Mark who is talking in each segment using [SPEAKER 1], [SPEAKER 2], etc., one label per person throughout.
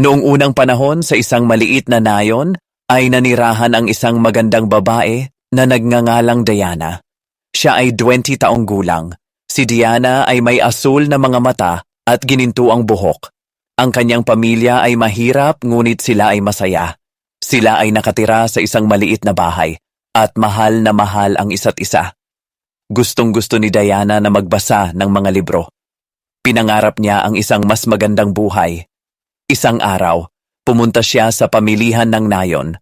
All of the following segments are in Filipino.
[SPEAKER 1] Noong unang panahon sa isang maliit na nayon ay nanirahan ang isang magandang babae na nagngangalang Diana. Siya ay 20 taong gulang. Si Diana ay may asul na mga mata at gininto ang buhok. Ang kanyang pamilya ay mahirap ngunit sila ay masaya. Sila ay nakatira sa isang maliit na bahay at mahal na mahal ang isa't isa. Gustong gusto ni Diana na magbasa ng mga libro. Pinangarap niya ang isang mas magandang buhay. Isang araw, pumunta siya sa pamilihan ng nayon.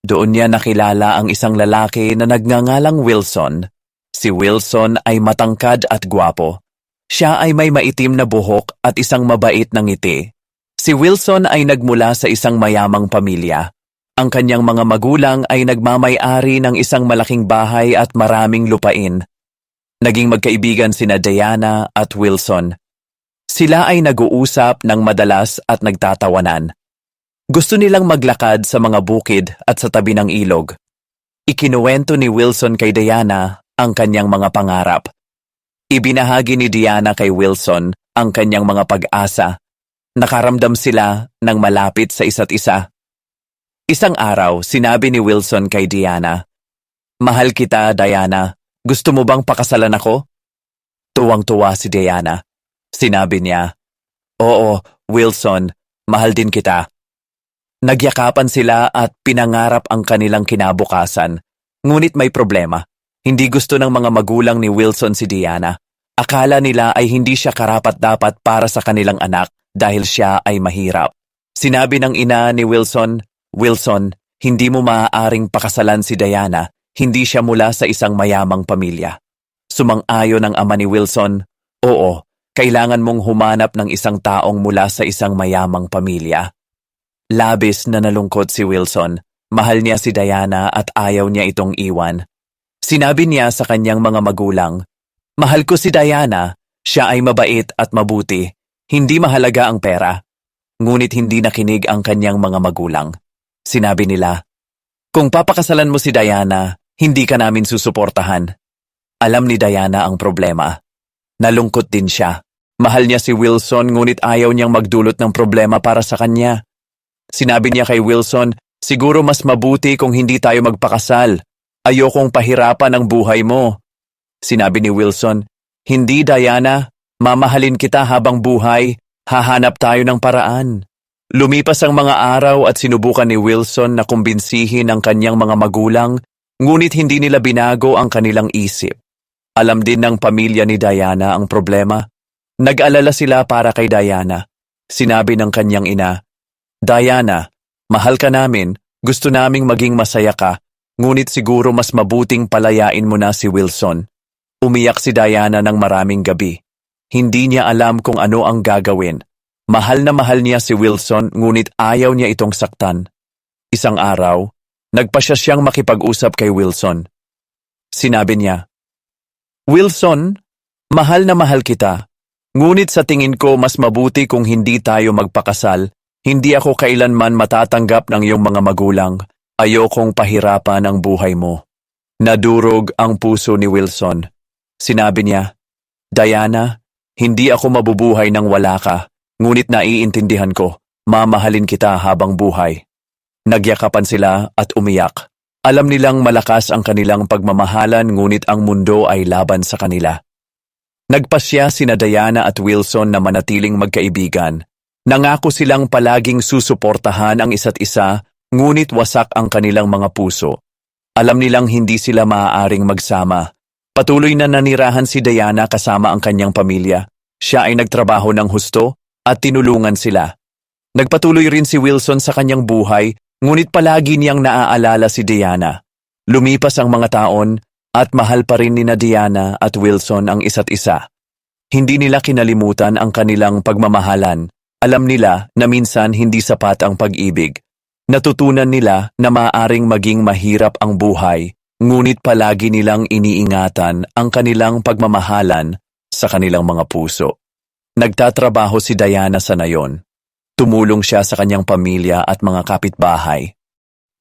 [SPEAKER 1] Doon niya nakilala ang isang lalaki na nagngangalang Wilson. Si Wilson ay matangkad at gwapo. Siya ay may maitim na buhok at isang mabait na ngiti. Si Wilson ay nagmula sa isang mayamang pamilya. Ang kanyang mga magulang ay nagmamay-ari ng isang malaking bahay at maraming lupain. Naging magkaibigan sina Diana at Wilson. Sila ay nag-uusap ng madalas at nagtatawanan. Gusto nilang maglakad sa mga bukid at sa tabi ng ilog. Ikinuwento ni Wilson kay Diana ang kanyang mga pangarap. Ibinahagi ni Diana kay Wilson ang kanyang mga pag-asa. Nakaramdam sila ng malapit sa isa't isa. Isang araw, sinabi ni Wilson kay Diana, Mahal kita, Diana. Gusto mo bang pakasalan ako? Tuwang-tuwa si Diana. Sinabi niya, Oo, Wilson, mahal din kita. Nagyakapan sila at pinangarap ang kanilang kinabukasan. Ngunit may problema. Hindi gusto ng mga magulang ni Wilson si Diana. Akala nila ay hindi siya karapat-dapat para sa kanilang anak dahil siya ay mahirap. Sinabi ng ina ni Wilson, Wilson, hindi mo maaaring pakasalan si Diana, hindi siya mula sa isang mayamang pamilya. Sumang-ayon ang ama ni Wilson, Oo, kailangan mong humanap ng isang taong mula sa isang mayamang pamilya. Labis na nalungkot si Wilson. Mahal niya si Diana at ayaw niya itong iwan. Sinabi niya sa kanyang mga magulang, Mahal ko si Diana, siya ay mabait at mabuti. Hindi mahalaga ang pera. Ngunit hindi nakinig ang kanyang mga magulang. Sinabi nila, Kung papakasalan mo si Diana, hindi ka namin susuportahan. Alam ni Diana ang problema. Nalungkot din siya. Mahal niya si Wilson ngunit ayaw niyang magdulot ng problema para sa kanya. Sinabi niya kay Wilson, siguro mas mabuti kung hindi tayo magpakasal. Ayokong pahirapan ang buhay mo. Sinabi ni Wilson, hindi Diana, mamahalin kita habang buhay, hahanap tayo ng paraan. Lumipas ang mga araw at sinubukan ni Wilson na kumbinsihin ang kanyang mga magulang, ngunit hindi nila binago ang kanilang isip. Alam din ng pamilya ni Diana ang problema. Nag-alala sila para kay Diana. Sinabi ng kanyang ina, Diana, mahal ka namin, gusto naming maging masaya ka, ngunit siguro mas mabuting palayain mo na si Wilson. Umiyak si Diana ng maraming gabi. Hindi niya alam kung ano ang gagawin. Mahal na mahal niya si Wilson ngunit ayaw niya itong saktan. Isang araw, nagpasya siyang makipag-usap kay Wilson. Sinabi niya, Wilson, mahal na mahal kita. Ngunit sa tingin ko mas mabuti kung hindi tayo magpakasal. Hindi ako kailanman matatanggap ng iyong mga magulang. Ayokong pahirapan ang buhay mo. Nadurog ang puso ni Wilson. Sinabi niya, Diana, hindi ako mabubuhay nang wala ka, ngunit naiintindihan ko, mamahalin kita habang buhay. Nagyakapan sila at umiyak. Alam nilang malakas ang kanilang pagmamahalan ngunit ang mundo ay laban sa kanila. Nagpasya sina Diana at Wilson na manatiling magkaibigan. Nangako silang palaging susuportahan ang isa't isa, ngunit wasak ang kanilang mga puso. Alam nilang hindi sila maaaring magsama. Patuloy na nanirahan si Diana kasama ang kanyang pamilya. Siya ay nagtrabaho ng husto at tinulungan sila. Nagpatuloy rin si Wilson sa kanyang buhay, ngunit palagi niyang naaalala si Diana. Lumipas ang mga taon at mahal pa rin ni na Diana at Wilson ang isa't isa. Hindi nila kinalimutan ang kanilang pagmamahalan. Alam nila na minsan hindi sapat ang pag-ibig. Natutunan nila na maaring maging mahirap ang buhay, ngunit palagi nilang iniingatan ang kanilang pagmamahalan sa kanilang mga puso. Nagtatrabaho si Diana sa nayon. Tumulong siya sa kanyang pamilya at mga kapitbahay.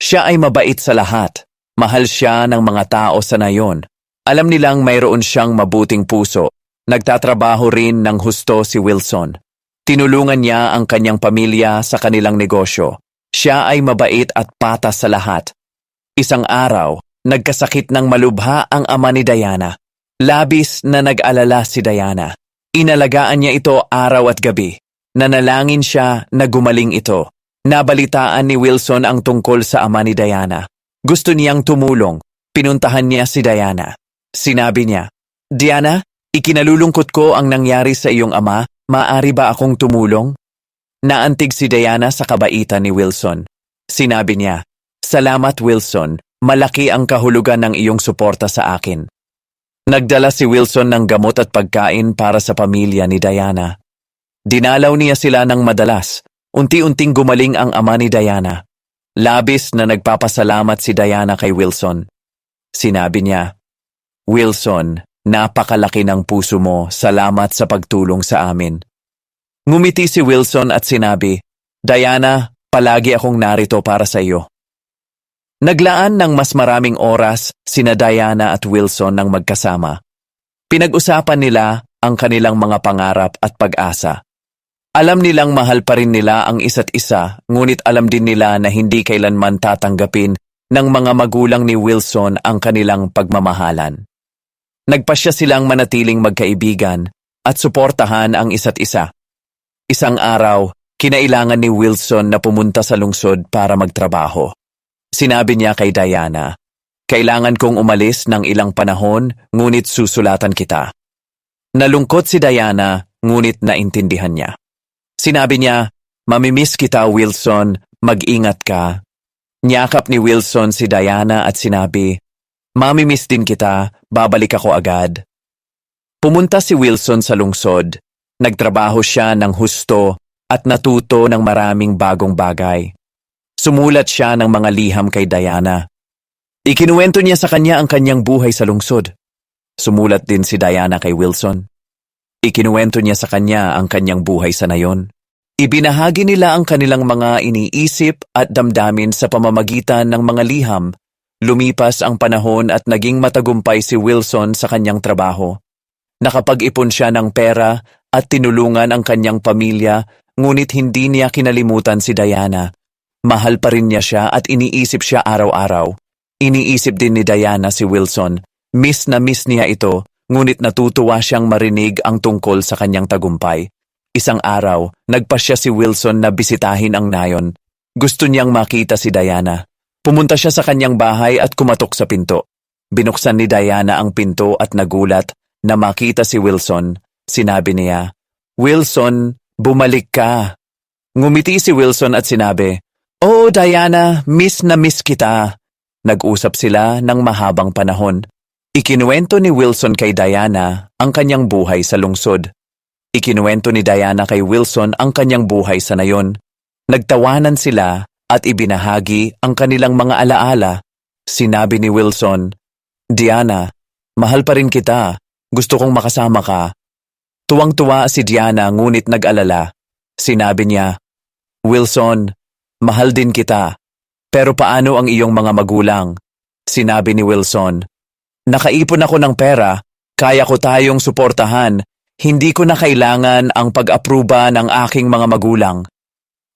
[SPEAKER 1] Siya ay mabait sa lahat. Mahal siya ng mga tao sa nayon. Alam nilang mayroon siyang mabuting puso. Nagtatrabaho rin ng husto si Wilson. Tinulungan niya ang kanyang pamilya sa kanilang negosyo. Siya ay mabait at patas sa lahat. Isang araw, nagkasakit ng malubha ang ama ni Diana. Labis na nag-alala si Diana. Inalagaan niya ito araw at gabi. Nanalangin siya na gumaling ito. Nabalitaan ni Wilson ang tungkol sa ama ni Diana. Gusto niyang tumulong. Pinuntahan niya si Diana. Sinabi niya, Diana, ikinalulungkot ko ang nangyari sa iyong ama. Maari ba akong tumulong? Naantig si Diana sa kabaitan ni Wilson. Sinabi niya, Salamat Wilson, malaki ang kahulugan ng iyong suporta sa akin. Nagdala si Wilson ng gamot at pagkain para sa pamilya ni Diana. Dinalaw niya sila ng madalas. Unti-unting gumaling ang ama ni Diana. Labis na nagpapasalamat si Diana kay Wilson. Sinabi niya, Wilson, napakalaki ng puso mo, salamat sa pagtulong sa amin. Ngumiti si Wilson at sinabi, Diana, palagi akong narito para sa iyo. Naglaan ng mas maraming oras sina Diana at Wilson ng magkasama. Pinag-usapan nila ang kanilang mga pangarap at pag-asa. Alam nilang mahal pa rin nila ang isa't isa, ngunit alam din nila na hindi kailanman tatanggapin ng mga magulang ni Wilson ang kanilang pagmamahalan. Nagpasya silang manatiling magkaibigan at suportahan ang isa't isa. Isang araw, kinailangan ni Wilson na pumunta sa lungsod para magtrabaho. Sinabi niya kay Diana, Kailangan kong umalis ng ilang panahon, ngunit susulatan kita. Nalungkot si Diana, ngunit naintindihan niya. Sinabi niya, Mamimiss kita, Wilson, mag-ingat ka. Niyakap ni Wilson si Diana at sinabi, Mamimiss din kita, babalik ako agad. Pumunta si Wilson sa lungsod. Nagtrabaho siya ng husto at natuto ng maraming bagong bagay. Sumulat siya ng mga liham kay Diana. Ikinuwento niya sa kanya ang kanyang buhay sa lungsod. Sumulat din si Diana kay Wilson. Ikinuwento niya sa kanya ang kanyang buhay sa nayon. Ibinahagi nila ang kanilang mga iniisip at damdamin sa pamamagitan ng mga liham. Lumipas ang panahon at naging matagumpay si Wilson sa kanyang trabaho. Nakapag-ipon siya ng pera at tinulungan ang kanyang pamilya ngunit hindi niya kinalimutan si Diana. Mahal pa rin niya siya at iniisip siya araw-araw. Iniisip din ni Diana si Wilson. Miss na miss niya ito, ngunit natutuwa siyang marinig ang tungkol sa kanyang tagumpay. Isang araw, nagpasya si Wilson na bisitahin ang nayon. Gusto niyang makita si Diana. Pumunta siya sa kanyang bahay at kumatok sa pinto. Binuksan ni Diana ang pinto at nagulat na makita si Wilson. Sinabi niya, Wilson, bumalik ka. Ngumiti si Wilson at sinabi, Oo, Diana, miss na miss kita. Nag-usap sila ng mahabang panahon. Ikinuwento ni Wilson kay Diana ang kanyang buhay sa lungsod. Ikinuwento ni Diana kay Wilson ang kanyang buhay sa nayon. Nagtawanan sila at ibinahagi ang kanilang mga alaala. Sinabi ni Wilson, Diana, mahal pa rin kita. Gusto kong makasama ka. Tuwang-tuwa si Diana ngunit nag-alala. Sinabi niya, Wilson, mahal din kita. Pero paano ang iyong mga magulang? Sinabi ni Wilson, Nakaipon ako ng pera, kaya ko tayong suportahan, hindi ko na kailangan ang pag-apruba ng aking mga magulang.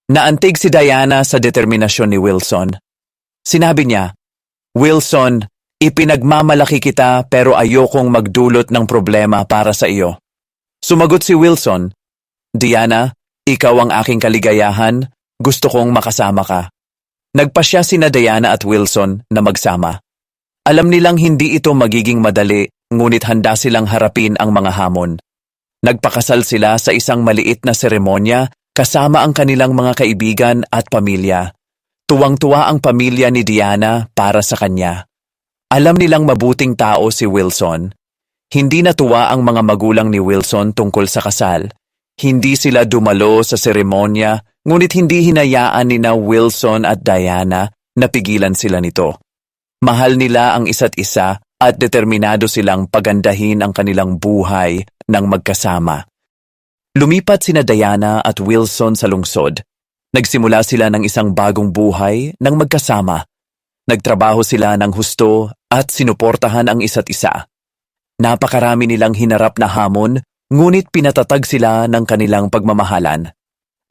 [SPEAKER 1] Naantig si Diana sa determinasyon ni Wilson. Sinabi niya, Wilson, ipinagmamalaki kita pero ayokong magdulot ng problema para sa iyo. Sumagot si Wilson, Diana, ikaw ang aking kaligayahan, gusto kong makasama ka. Nagpasya sina Diana at Wilson na magsama. Alam nilang hindi ito magiging madali, ngunit handa silang harapin ang mga hamon. Nagpakasal sila sa isang maliit na seremonya kasama ang kanilang mga kaibigan at pamilya. Tuwang-tuwa ang pamilya ni Diana para sa kanya. Alam nilang mabuting tao si Wilson. Hindi natuwa ang mga magulang ni Wilson tungkol sa kasal. Hindi sila dumalo sa seremonya, ngunit hindi hinayaan ni na Wilson at Diana na pigilan sila nito. Mahal nila ang isa't isa at determinado silang pagandahin ang kanilang buhay ng magkasama. Lumipat sina Diana at Wilson sa lungsod. Nagsimula sila ng isang bagong buhay ng magkasama. Nagtrabaho sila ng husto at sinuportahan ang isa't isa. Napakarami nilang hinarap na hamon, Ngunit pinatatag sila ng kanilang pagmamahalan.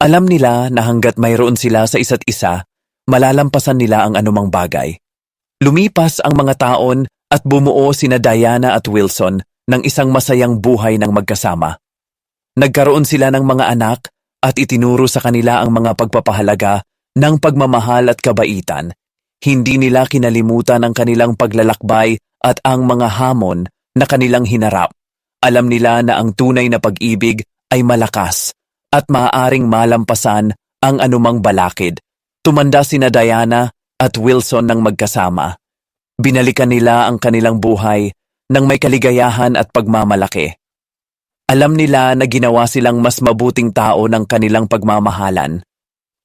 [SPEAKER 1] Alam nila na hanggat mayroon sila sa isa't isa, malalampasan nila ang anumang bagay. Lumipas ang mga taon at bumuo sina Diana at Wilson ng isang masayang buhay ng magkasama. Nagkaroon sila ng mga anak at itinuro sa kanila ang mga pagpapahalaga ng pagmamahal at kabaitan. Hindi nila kinalimutan ang kanilang paglalakbay at ang mga hamon na kanilang hinarap. Alam nila na ang tunay na pag-ibig ay malakas at maaaring malampasan ang anumang balakid. Tumanda sina Diana at Wilson ng magkasama. Binalikan nila ang kanilang buhay ng may kaligayahan at pagmamalaki. Alam nila na ginawa silang mas mabuting tao ng kanilang pagmamahalan.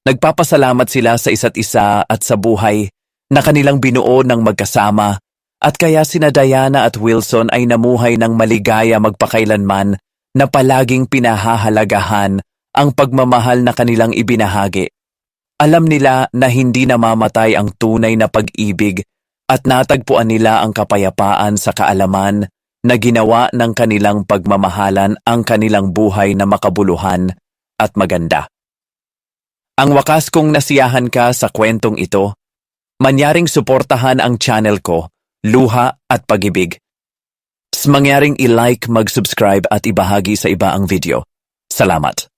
[SPEAKER 1] Nagpapasalamat sila sa isa't isa at sa buhay na kanilang binuo ng magkasama at kaya sina Diana at Wilson ay namuhay ng maligaya magpakailanman na palaging pinahahalagahan ang pagmamahal na kanilang ibinahagi. Alam nila na hindi namamatay ang tunay na pag-ibig at natagpuan nila ang kapayapaan sa kaalaman na ginawa ng kanilang pagmamahalan ang kanilang buhay na makabuluhan at maganda. Ang wakas kong nasiyahan ka sa kwentong ito, manyaring suportahan ang channel ko, Luha at Pagibig. Mangyaring i-like, mag-subscribe at ibahagi sa iba ang video. Salamat.